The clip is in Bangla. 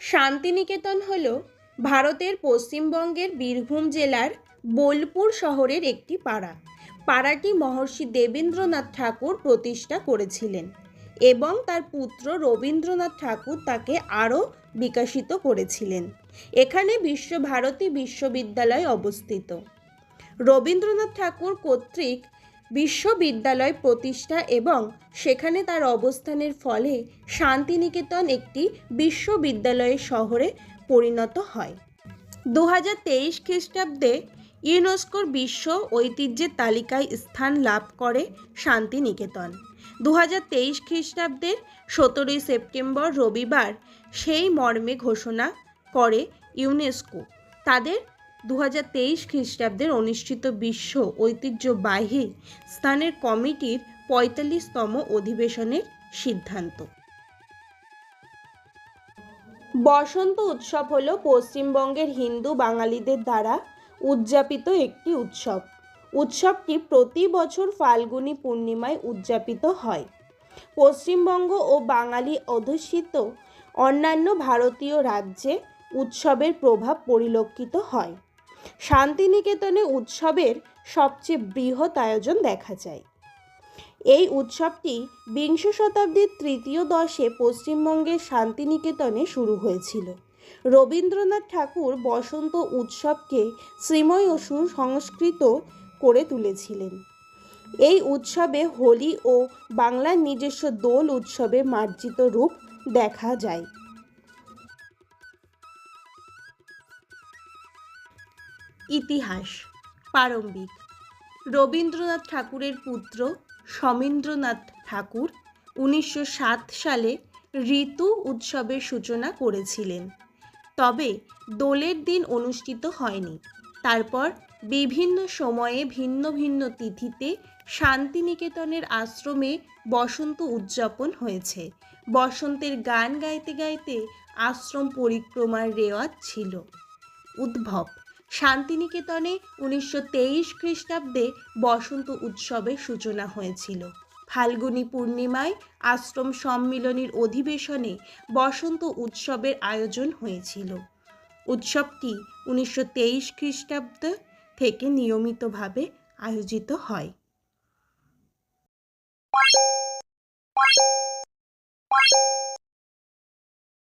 শান্তিনিকেতন হল ভারতের পশ্চিমবঙ্গের বীরভূম জেলার বোলপুর শহরের একটি পাড়া। পাড়াটি মহর্ষি দেবেন্দ্রনাথ ঠাকুর প্রতিষ্ঠা করেছিলেন এবং তার পুত্র রবীন্দ্রনাথ ঠাকুর তাকে আরও বিকশিত করেছিলেন। এখানে বিশ্বভারতী বিশ্ববিদ্যালয় অবস্থিত। রবীন্দ্রনাথ ঠাকুর কর্তৃক বিশ্ববিদ্যালয় প্রতিষ্ঠা এবং সেখানে তার অবস্থানের ফলে শান্তিনিকেতন একটি বিশ্ববিদ্যালয় শহরে পরিণত হয়। দু হাজার তেইশ খ্রিস্টাব্দে ইউনেস্কোর বিশ্ব ঐতিহ্যের তালিকায় স্থান লাভ করে শান্তিনিকেতন। দু হাজার তেইশ খ্রিস্টাব্দের সতেরোই সেপ্টেম্বর রবিবার সেই মর্মে ঘোষণা করে ইউনেস্কো। তাদের দু হাজার তেইশ খ্রিস্টাব্দের অনুষ্ঠিত বিশ্ব ঐতিহ্যবাহী স্থানের কমিটির পঁয়তাল্লিশতম অধিবেশনের সিদ্ধান্ত। বসন্ত উৎসব হল পশ্চিমবঙ্গের হিন্দু বাঙালিদের দ্বারা উদযাপিত একটি উৎসব। উৎসবটি প্রতি বছর ফাল্গুনী পূর্ণিমায় উদযাপিত হয়। পশ্চিমবঙ্গ ও বাঙালি অধ্যুষিত অন্যান্য ভারতীয় রাজ্যে উৎসবের প্রভাব পরিলক্ষিত হয়। শান্তিনিকেতনে উৎসবের সবচেয়ে বৃহৎ আয়োজন দেখা যায়। এই উৎসবটি বিংশ শতাব্দীর তৃতীয় দশে পশ্চিমবঙ্গের শান্তিনিকেতনে শুরু হয়েছিল। রবীন্দ্রনাথ ঠাকুর বসন্ত উৎসবকে শ্রীময় ও সুসংস্কৃত করে তুলেছিলেন। এই উৎসবে হোলি ও বাংলার নিজস্ব দোল উৎসবে মার্জিত রূপ দেখা যায়। ইতিহাস, প্রারম্ভিক। রবীন্দ্রনাথ ঠাকুরের পুত্র সমীন্দ্রনাথ ঠাকুর উনিশশো সাত সালে ঋতু উৎসবের সূচনা করেছিলেন। তবে দোলের দিন অনুষ্ঠিত হয়নি। তারপর বিভিন্ন সময়ে ভিন্ন ভিন্ন তিথিতে শান্তিনিকেতনের আশ্রমে বসন্ত উদযাপন হয়েছে। বসন্তের গান গাইতে গাইতে আশ্রম পরিক্রমার রেওয়াজ ছিল। উদ্ভব শান্তিনিকেতনে উনিশশো তেইশ খ্রিস্টাব্দে বসন্ত উৎসবের সূচনা হয়েছিল। ফাল্গুনি পূর্ণিমায় আশ্রম সম্মিলনীর অধিবেশনে বসন্ত উৎসবের আয়োজন হয়েছিল। উৎসবটি উনিশশো তেইশ খ্রিস্টাব্দ থেকে নিয়মিতভাবে আয়োজিত হয়।